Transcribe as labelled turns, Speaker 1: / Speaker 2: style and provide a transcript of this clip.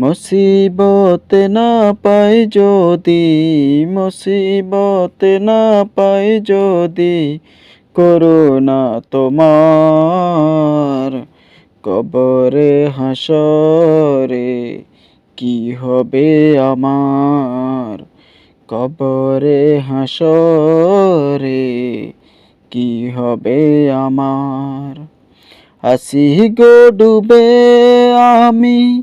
Speaker 1: মুসিবত না পাই যদি, মুসিবত না পাই যদি করুণা তোমার। কবরে হাসরে কি হবে আমার? কবরে হাসরে কি হবে আমার? আসি গো ডুবে আমি